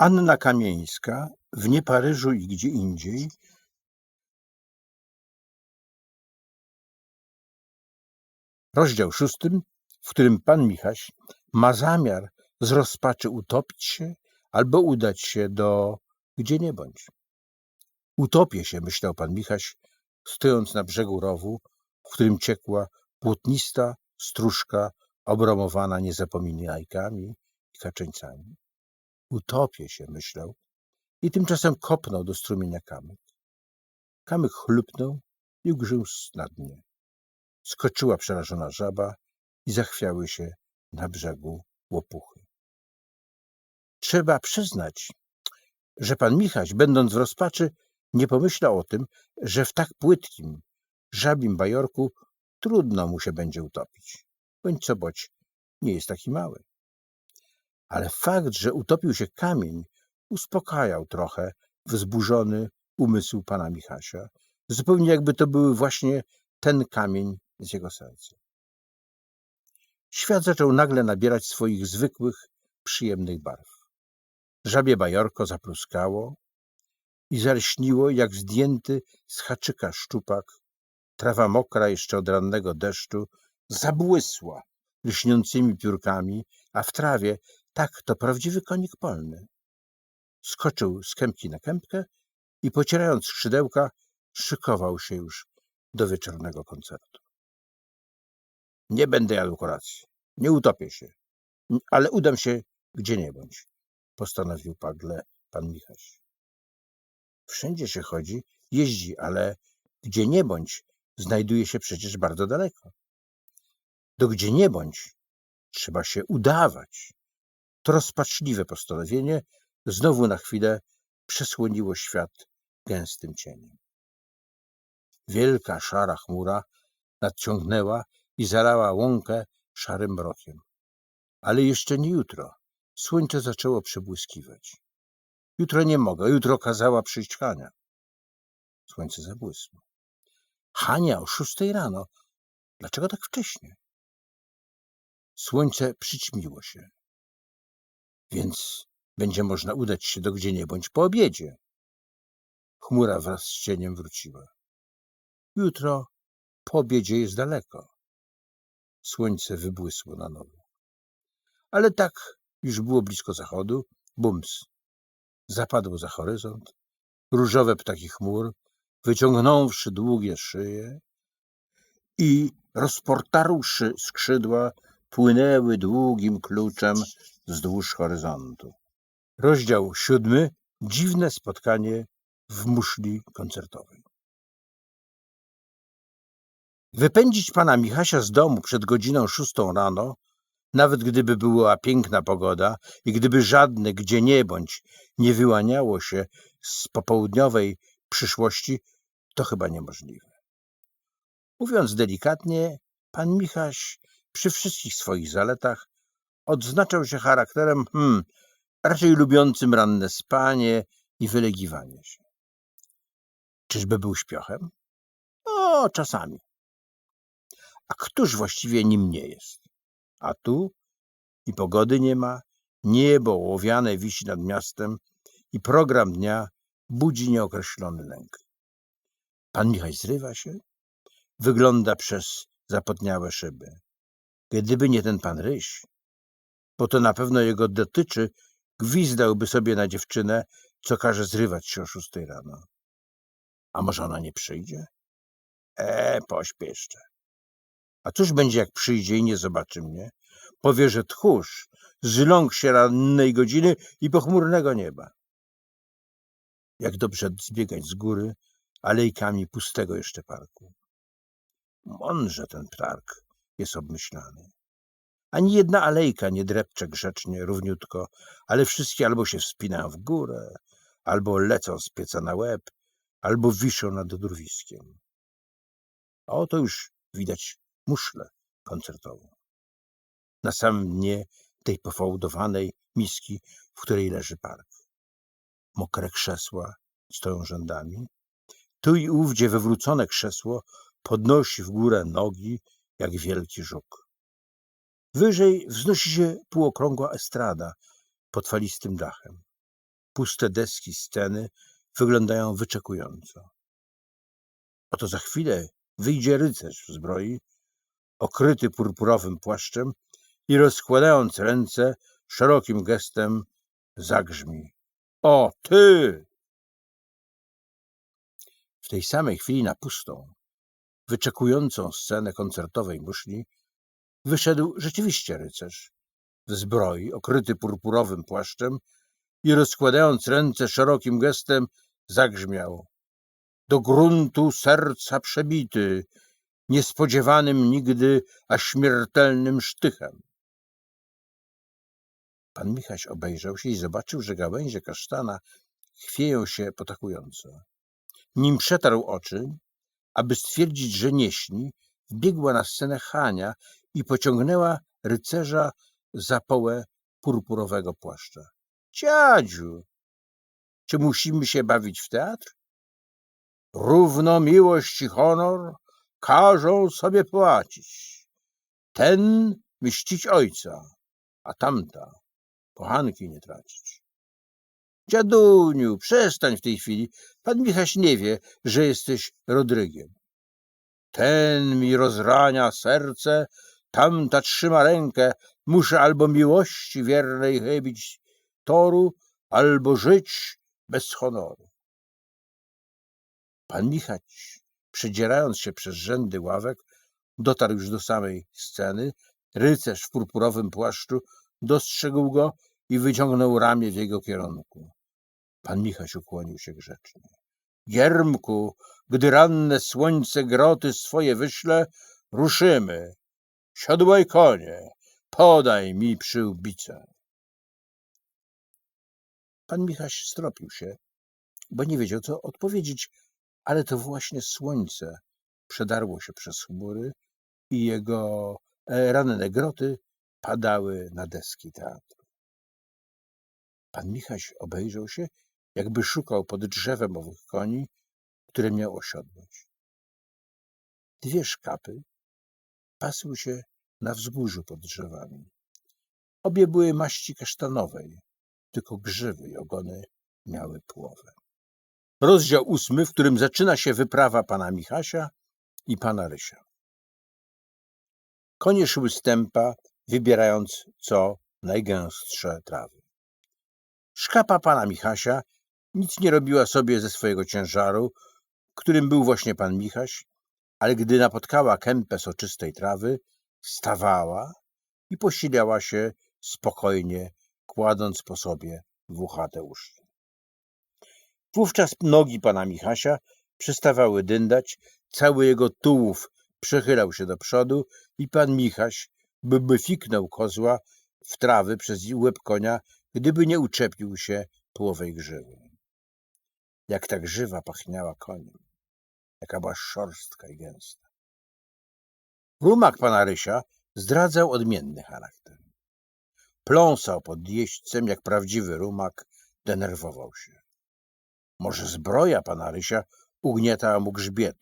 Anna Kamieńska w Nie Paryżu i gdzie indziej Rozdział szósty, w którym pan Michaś ma zamiar z rozpaczy utopić się albo udać się do gdzie nie bądź. Utopię się, myślał pan Michaś, stojąc na brzegu rowu, w którym ciekła płótnista stróżka obromowana niezapominajkami i kaczyńcami. Utopię się, myślał, i tymczasem kopnął do strumienia kamyk. Kamyk chlupnął i ugrzęzł na dnie. Skoczyła przerażona żaba i zachwiały się na brzegu łopuchy. Trzeba przyznać, że pan Michaś, będąc w rozpaczy, nie pomyślał o tym, że w tak płytkim, żabim bajorku trudno mu się będzie utopić. Bądź co bądź, nie jest taki mały. Ale fakt, że utopił się kamień, uspokajał trochę wzburzony umysł pana Michasia, zupełnie jakby to były właśnie ten kamień z jego serca. Świat zaczął nagle nabierać swoich zwykłych, przyjemnych barw. Żabie bajorko zapluskało i zalśniło jak zdjęty z haczyka szczupak. Trawa mokra jeszcze od rannego deszczu zabłysła lśniącymi piórkami, a w trawie tak to prawdziwy konik polny. Skoczył z kępki na kępkę i pocierając skrzydełka, szykował się już do wieczornego koncertu. Nie będę jadł kolacji, nie utopię się, ale udam się gdzie nie bądź, postanowił pagle pan Michaś. Wszędzie się chodzi, jeździ, ale gdzie nie bądź, znajduje się przecież bardzo daleko. Do gdzie nie bądź, trzeba się udawać. To rozpaczliwe postanowienie znowu na chwilę przesłoniło świat gęstym cieniem. Wielka szara chmura nadciągnęła i zalała łąkę szarym mrokiem. Ale jeszcze nie jutro. Słońce zaczęło przebłyskiwać. Jutro nie mogę, jutro kazała przyjść Hania. Słońce zabłysło. Hania o szóstej rano. Dlaczego tak wcześnie? Słońce przyćmiło się. Więc będzie można udać się do gdzie nie bądź po obiedzie. Chmura wraz z cieniem wróciła. Jutro po obiedzie jest daleko. Słońce wybłysło na nowo. Ale tak już było blisko zachodu. Bums. Zapadło za horyzont. Różowe ptaki chmur, wyciągnąwszy długie szyje i rozportarłszy skrzydła, płynęły długim kluczem wzdłuż horyzontu. Rozdział siódmy. Dziwne spotkanie w muszli koncertowej. Wypędzić pana Michasia z domu przed godziną szóstą rano, nawet gdyby była piękna pogoda i gdyby żadne gdzie nie bądź nie wyłaniało się z popołudniowej przyszłości, to chyba niemożliwe. Mówiąc delikatnie, pan Michaś przy wszystkich swoich zaletach odznaczał się charakterem hmm, raczej lubiącym ranne spanie i wylegiwanie się. Czyżby był śpiochem? O, czasami. A któż właściwie nim nie jest? A tu i pogody nie ma, niebo łowiane wisi nad miastem i program dnia budzi nieokreślony lęk. Pan Michał zrywa się, wygląda przez zapotniałe szyby. Gdyby nie ten pan Ryś, bo to na pewno jego dotyczy, gwizdałby sobie na dziewczynę, co każe zrywać się o szóstej rano. A może ona nie przyjdzie? E, pośpieszczę. A cóż będzie, jak przyjdzie i nie zobaczy mnie? Powie, że tchórz, zląkł się rannej godziny i pochmurnego nieba. Jak dobrze zbiegać z góry alejkami pustego jeszcze parku. Mądrze ten park jest obmyślany. Ani jedna alejka nie drepcze grzecznie, równiutko, ale wszystkie albo się wspinają w górę, albo lecą z pieca na łeb, albo wiszą nad drwiskiem. A oto już widać muszlę koncertową. Na samym dnie tej pofałdowanej miski, w której leży park. Mokre krzesła stoją rzędami. Tu i ówdzie wywrócone krzesło podnosi w górę nogi, jak wielki żuk. Wyżej wznosi się półokrągła estrada pod falistym dachem. Puste deski sceny wyglądają wyczekująco. Oto za chwilę wyjdzie rycerz w zbroi, okryty purpurowym płaszczem i rozkładając ręce, szerokim gestem zagrzmi. O, ty! W tej samej chwili na pustą, wyczekującą scenę koncertowej muszli wyszedł rzeczywiście rycerz w zbroi, okryty purpurowym płaszczem i rozkładając ręce szerokim gestem zagrzmiał. Do gruntu serca przebity, niespodziewanym nigdy, a śmiertelnym sztychem. Pan Michaś obejrzał się i zobaczył, że gałęzie kasztana chwieją się potakująco. Nim przetarł oczy, aby stwierdzić, że nie śni, wbiegła na scenę Hania i pociągnęła rycerza za połę purpurowego płaszcza. Dziadziu, czy musimy się bawić w teatr? Równo miłość i honor każą sobie płacić. Ten mścić ojca, a tamta kochanki nie tracić. Dziaduniu, przestań w tej chwili. Pan Michaś nie wie, że jesteś Rodrygiem. Ten mi rozrania serce, tamta trzyma rękę. Muszę albo miłości wiernej chybić toru, albo żyć bez honoru. Pan Michać, przedzierając się przez rzędy ławek, dotarł już do samej sceny. Rycerz w purpurowym płaszczu dostrzegł go i wyciągnął ramię w jego kierunku. Pan Michaś ukłonił się grzecznie. Giermku, gdy ranne słońce groty swoje wyśle, ruszymy. Siodłaj konie, podaj mi przyłbicę. Pan Michaś stropił się, bo nie wiedział, co odpowiedzieć, ale to właśnie słońce przedarło się przez chmury i jego e, ranne groty padały na deski teatru. Pan Michaś obejrzał się, jakby szukał pod drzewem owych koni, które miał osiodłać. Dwie szkapy pasły się na wzgórzu pod drzewami. Obie były maści kasztanowej, tylko grzywy i ogony miały płowę. Rozdział ósmy, w którym zaczyna się wyprawa pana Michasia i pana Rysia. Konie szły stępa, wybierając co najgęstsze trawy. Szkapa pana Michasia nic nie robiła sobie ze swojego ciężaru, którym był właśnie pan Michaś, ale gdy napotkała kępę soczystej trawy, stawała i posiliała się spokojnie, kładąc po sobie włochate uszy. Wówczas nogi pana Michasia przestawały dyndać, cały jego tułów przechylał się do przodu i pan Michaś, by fiknął kozła w trawy przez łeb konia, gdyby nie uczepił się połowej grzywy. Jak ta grzywa pachniała koniem, jaka była szorstka i gęsta. Rumak pana Rysia zdradzał odmienny charakter. Pląsał pod jeźdźcem jak prawdziwy rumak, denerwował się. Może zbroja pana Rysia ugniatała mu grzbiet,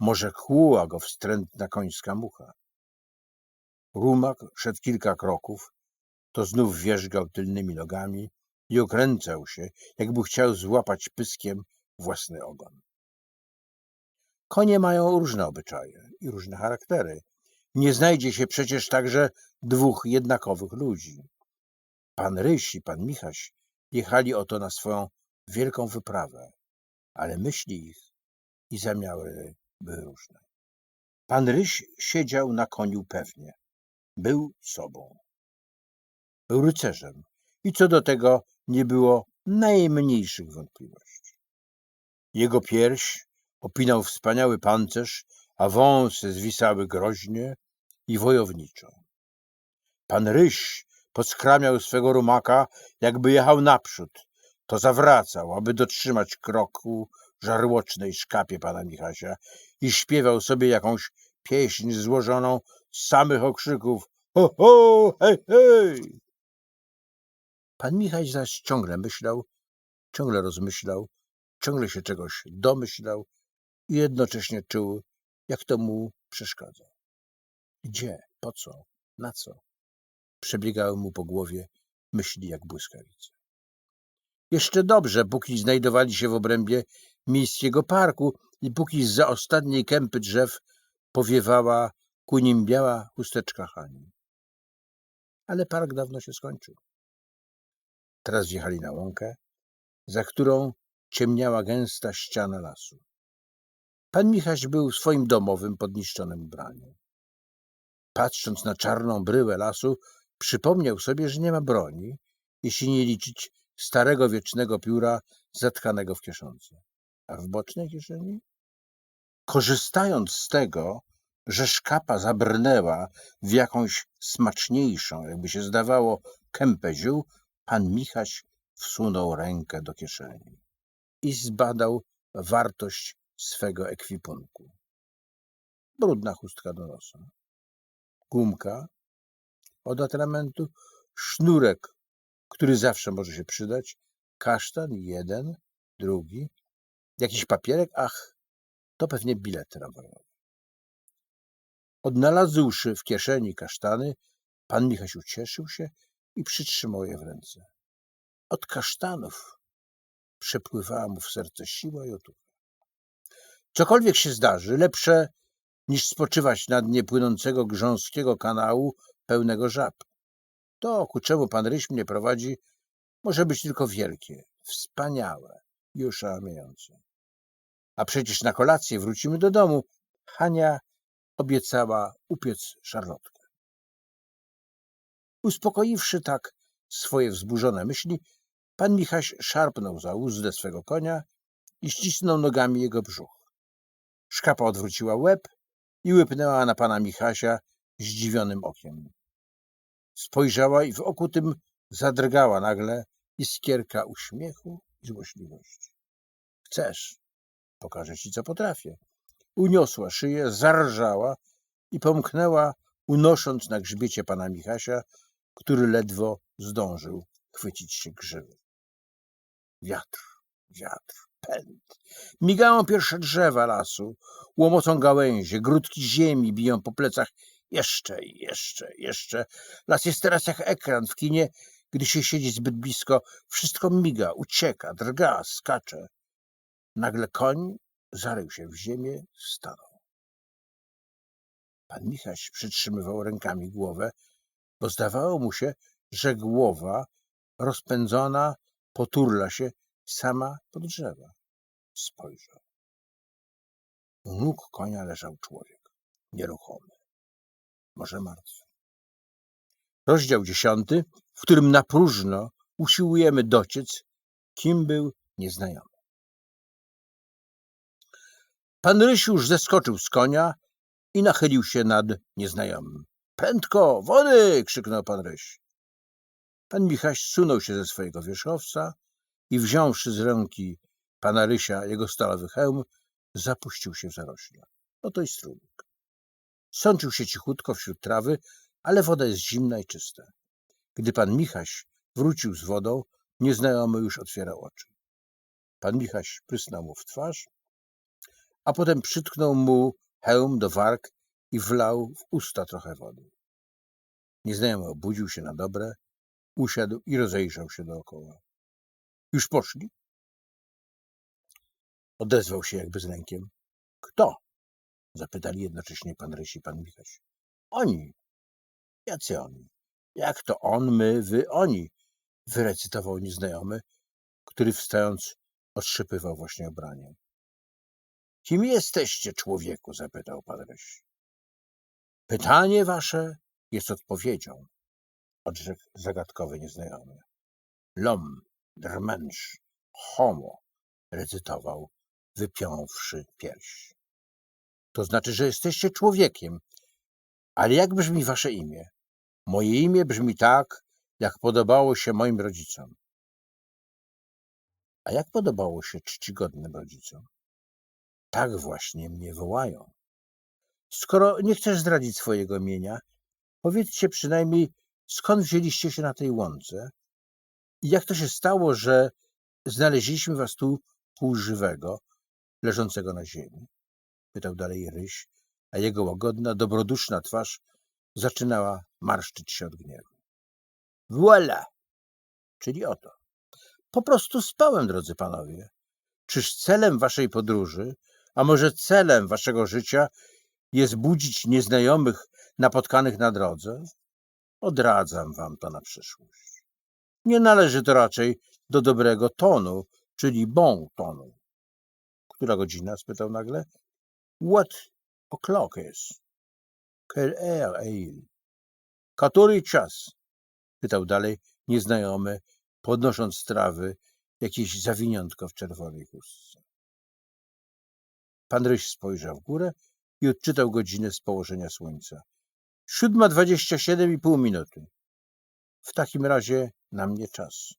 może kłuła go wstrętna końska mucha. Rumak szedł kilka kroków, to znów wierzgał tylnymi nogami i okręcał się, jakby chciał złapać pyskiem własny ogon. Konie mają różne obyczaje i różne charaktery. Nie znajdzie się przecież także dwóch jednakowych ludzi. Pan Ryś i pan Michaś jechali oto na swoją wielką wyprawę, ale myśli ich i zamiary były różne. Pan Ryś siedział na koniu pewnie. Był sobą. Był rycerzem i co do tego nie było najmniejszych wątpliwości. Jego pierś opinał wspaniały pancerz, a wąsy zwisały groźnie i wojowniczo. Pan Ryś podskramiał swego rumaka, jakby jechał naprzód, to zawracał, aby dotrzymać kroku żarłocznej szkapie pana Michasia i śpiewał sobie jakąś pieśń złożoną z samych okrzyków ho, ho, hej, hej. Pan Michaś zaś ciągle myślał, ciągle rozmyślał, ciągle się czegoś domyślał i jednocześnie czuł, jak to mu przeszkadza. Gdzie, po co, na co? Przebiegały mu po głowie myśli jak błyskawice. Jeszcze dobrze, póki znajdowali się w obrębie miejskiego parku i póki za ostatniej kępy drzew powiewała ku nim biała chusteczka Hani. Ale park dawno się skończył. Teraz wjechali na łąkę, za którą ciemniała gęsta ściana lasu. Pan Michaś był w swoim domowym, podniszczonym ubraniu. Patrząc na czarną bryłę lasu, przypomniał sobie, że nie ma broni, jeśli nie liczyć starego wiecznego pióra zatkanego w kieszonce. A w bocznej kieszeni? Korzystając z tego, że szkapa zabrnęła w jakąś smaczniejszą, jakby się zdawało, kępę ziół, pan Michaś wsunął rękę do kieszeni i zbadał wartość swego ekwipunku. Brudna chustka do nosa, gumka od atramentu, sznurek, który zawsze może się przydać, kasztan jeden, drugi, jakiś papierek, ach, to pewnie bilet tramwajowy. Odnalazłszy w kieszeni kasztany, pan Michaś ucieszył się i przytrzymał je w ręce. Od kasztanów przepływała mu w serce siła i otucha. Cokolwiek się zdarzy, lepsze niż spoczywać na dnie płynącego grząskiego kanału pełnego żab. To, ku czemu pan Ryś mnie prowadzi, może być tylko wielkie, wspaniałe i oszałamiające. A przecież na kolację wrócimy do domu. Hania obiecała upiec szarlotkę. Uspokoiwszy tak swoje wzburzone myśli, pan Michaś szarpnął za uzdę swego konia i ścisnął nogami jego brzuch. Szkapa odwróciła łeb i łypnęła na pana Michasia zdziwionym okiem. Spojrzała i w oku tym zadrgała nagle iskierka uśmiechu i złośliwości. Chcesz? Pokażę ci, co potrafię. Uniosła szyję, zarżała i pomknęła, unosząc na grzbiecie pana Michasia, który ledwo zdążył chwycić się grzywy. Wiatr, wiatr, pęd. Migają pierwsze drzewa lasu, łomocą gałęzie, grudki ziemi biją po plecach. Jeszcze, jeszcze, jeszcze. Las jest teraz jak ekran w kinie, gdy się siedzi zbyt blisko. Wszystko miga, ucieka, drga, skacze. Nagle koń zarył się w ziemię, stanął. Pan Michaś przytrzymywał rękami głowę, bo zdawało mu się, że głowa rozpędzona poturla się sama pod drzewa. Spojrzał. U nóg konia leżał człowiek, nieruchomy, może martwy. Rozdział dziesiąty, w którym na próżno usiłujemy dociec, kim był nieznajomy. Pan już zeskoczył z konia i nachylił się nad nieznajomym. Prędko, wody! krzyknął pan Ryś. Pan Michaś sunął się ze swojego wierzchowca i wziąwszy z ręki pana Rysia jego stalowy hełm, zapuścił się w zarośle. Oto i strumyk. Sączył się cichutko wśród trawy, ale woda jest zimna i czysta. Gdy pan Michaś wrócił z wodą, nieznajomy już otwierał oczy. Pan Michaś prysnął mu w twarz, a potem przytknął mu hełm do warg i wlał w usta trochę wody. Nieznajomy obudził się na dobre, usiadł i rozejrzał się dookoła. Już poszli? Odezwał się jakby z lękiem. Kto? Zapytali jednocześnie pan Rys i pan Michaś. Oni. Jacy oni? Jak to on, my, wy, oni? Wyrecytował nieznajomy, który wstając otrzypywał właśnie ubranie. Kim jesteście, człowieku? zapytał pan Ryś. Pytanie wasze jest odpowiedzią, odrzekł zagadkowy nieznajomy. Lom, drmensz, homo, recytował, wypiąwszy pierś. To znaczy, że jesteście człowiekiem. Ale jak brzmi wasze imię? Moje imię brzmi tak, jak podobało się moim rodzicom. A jak podobało się czcigodnym rodzicom? Tak właśnie mnie wołają. Skoro nie chcesz zdradzić swojego imienia, powiedzcie przynajmniej, skąd wzięliście się na tej łące i jak to się stało, że znaleźliśmy was tu półżywego, leżącego na ziemi? Pytał dalej Ryś, a jego łagodna, dobroduszna twarz zaczynała marszczyć się od gniewu. Voila! Czyli oto. Po prostu spałem, drodzy panowie. Czyż celem waszej podróży, a może celem waszego życia jest budzić nieznajomych napotkanych na drodze? Odradzam wam to na przyszłość. Nie należy to raczej do dobrego tonu, czyli bon tonu. Która godzina? spytał nagle. What o'clock is? Quelle heure est-il? Który czas? pytał dalej nieznajomy, podnosząc trawy jakieś zawiniątko w czerwonej chustce. Pan Ryś spojrzał w górę i odczytał godzinę z położenia słońca. Siódma dwadzieścia siedem i pół minuty. W takim razie na mnie czas.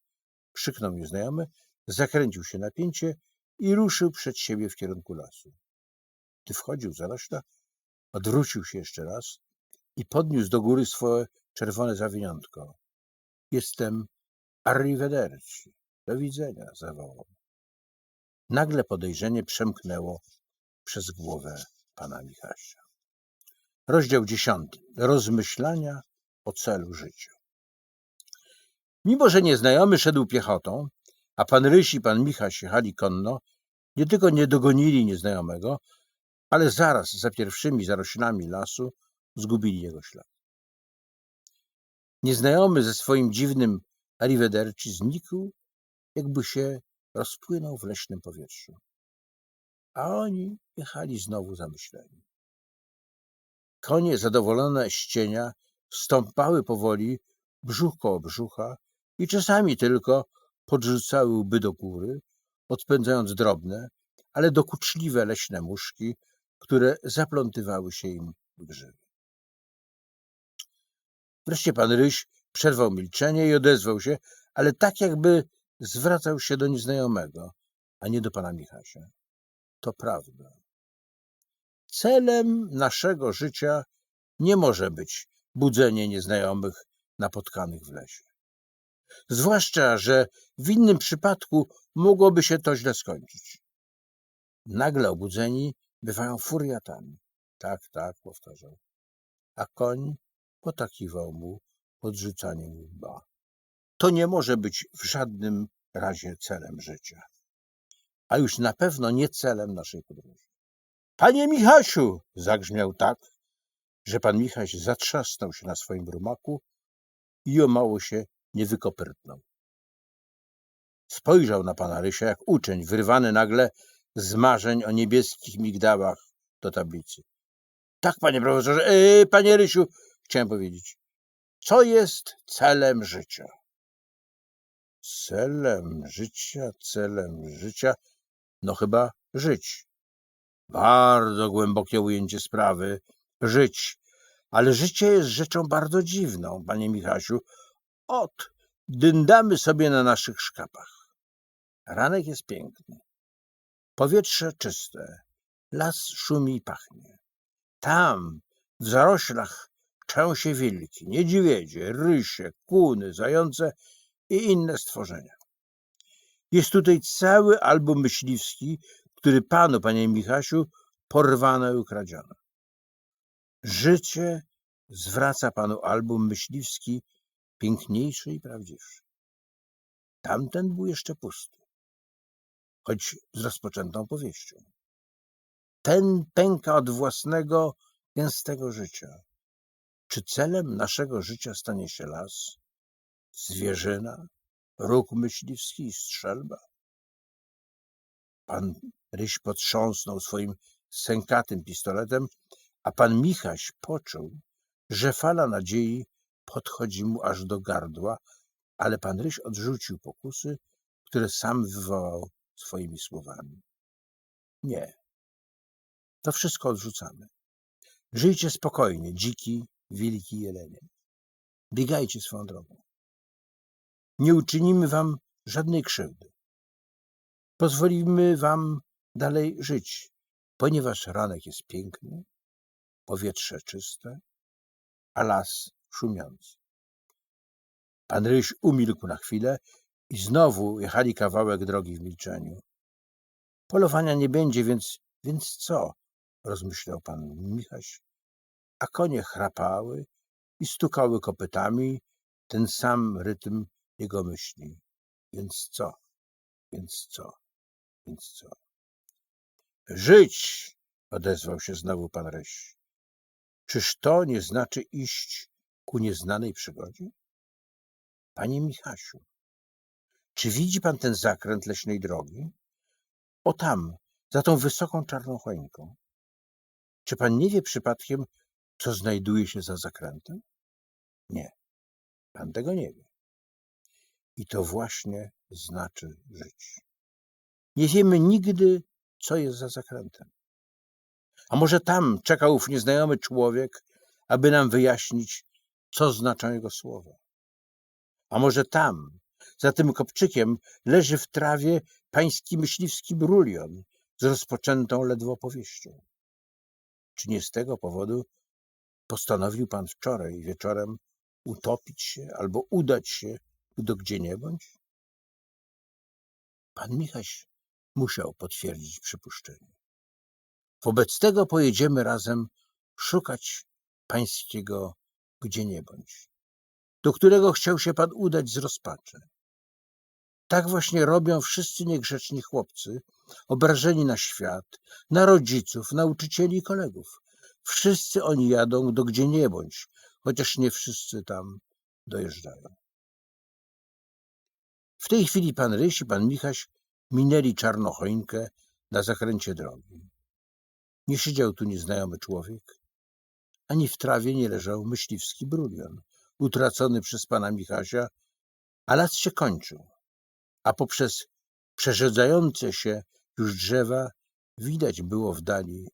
Krzyknął nieznajomy, zakręcił się na pięcie i ruszył przed siebie w kierunku lasu. Gdy wchodził za odwrócił się jeszcze raz i podniósł do góry swoje czerwone zawiniątko. Jestem arrivederci. Do widzenia, zawołał. Nagle podejrzenie przemknęło przez głowę pana Michasia. Rozdział dziesiąty. Rozmyślania o celu życia. Mimo, że nieznajomy szedł piechotą, a pan Ryś i pan Michaś jechali konno, nie tylko nie dogonili nieznajomego, ale zaraz za pierwszymi zaroślami lasu zgubili jego ślad. Nieznajomy ze swoim dziwnym arrivederci znikł, jakby się rozpłynął w leśnym powietrzu. A oni jechali znowu zamyśleni. Konie zadowolone z cienia stąpały powoli brzuch koło brzucha i czasami tylko podrzucały łby do góry, odpędzając drobne, ale dokuczliwe leśne muszki, które zaplątywały się im w grzywy. Wreszcie pan Ryś przerwał milczenie i odezwał się, ale tak jakby zwracał się do nieznajomego, a nie do pana Michasia. To prawda. Celem naszego życia nie może być budzenie nieznajomych napotkanych w lesie. Zwłaszcza, że w innym przypadku mogłoby się to źle skończyć. Nagle obudzeni bywają furiatami. Tak, tak, powtarzał. A koń potakiwał mu podrzucaniem łba. To nie może być w żadnym razie celem życia, a już na pewno nie celem naszej podróży. Panie Michasiu! zagrzmiał tak, że pan Michaś zatrzasnął się na swoim rumaku i o mało się nie wykopyrtnął. Spojrzał na pana Rysia jak uczeń, wyrwany nagle z marzeń o niebieskich migdałach do tablicy. Tak, panie profesorze, yy, panie Rysiu, chciałem powiedzieć. Co jest celem życia? Celem życia, celem życia, no chyba żyć. Bardzo głębokie ujęcie sprawy. Żyć. Ale życie jest rzeczą bardzo dziwną, panie Michasiu. Ot, dyndamy sobie na naszych szkapach. Ranek jest piękny. Powietrze czyste. Las szumi i pachnie. Tam, w zaroślach, czą się wilki, niedźwiedzie, rysie, kuny, zające i inne stworzenia. Jest tutaj cały album myśliwski, który panu, panie Michasiu, porwano i ukradziono. Życie zwraca panu album myśliwski piękniejszy i prawdziwszy. Tamten był jeszcze pusty, choć z rozpoczętą powieścią. Ten pęka od własnego, gęstego życia. Czy celem naszego życia stanie się las, zwierzyna, róg myśliwski i strzelba? Pan Ryś potrząsnął swoim sękatym pistoletem, a pan Michaś poczuł, że fala nadziei podchodzi mu aż do gardła, ale pan Ryś odrzucił pokusy, które sam wywołał swoimi słowami. Nie. To wszystko odrzucamy. Żyjcie spokojnie, dziki, wilki, jelenie. Biegajcie swoją drogą. Nie uczynimy wam żadnej krzywdy. Pozwolimy wam dalej żyć, ponieważ ranek jest piękny, powietrze czyste, a las szumiący. Pan Ryś umilkł na chwilę i znowu jechali kawałek drogi w milczeniu. Polowania nie będzie, więc, więc co? rozmyślał pan Michaś. A konie chrapały i stukały kopytami ten sam rytm jego myśli. Więc co? Więc co? Więc co? Żyć! odezwał się znowu pan Ryś. Czyż to nie znaczy iść ku nieznanej przygodzie? Panie Michasiu, czy widzi pan ten zakręt leśnej drogi? O tam, za tą wysoką czarną choinką. Czy pan nie wie przypadkiem, co znajduje się za zakrętem? Nie, pan tego nie wie. I to właśnie znaczy żyć. Nie wiemy nigdy, co jest za zakrętem. A może tam czeka ów nieznajomy człowiek, aby nam wyjaśnić, co znaczą jego słowa. A może tam, za tym kopczykiem, leży w trawie pański myśliwski brulion z rozpoczętą ledwo powieścią. Czy nie z tego powodu postanowił pan wczoraj wieczorem utopić się albo udać się do gdzie nie bądź? Pan Michaś musiał potwierdzić przypuszczenie. Wobec tego pojedziemy razem szukać pańskiego gdzie nie bądź, do którego chciał się pan udać z rozpaczy. Tak właśnie robią wszyscy niegrzeczni chłopcy, obrażeni na świat, na rodziców, nauczycieli i kolegów. Wszyscy oni jadą do gdzie nie bądź, chociaż nie wszyscy tam dojeżdżają. W tej chwili pan Ryś i pan Michaś minęli czarnochoinkę na zakręcie drogi. Nie siedział tu nieznajomy człowiek, ani w trawie nie leżał myśliwski brulion, utracony przez pana Michasia, a las się kończył, a poprzez przerzedzające się już drzewa widać było w dali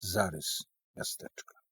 zarys miasteczka.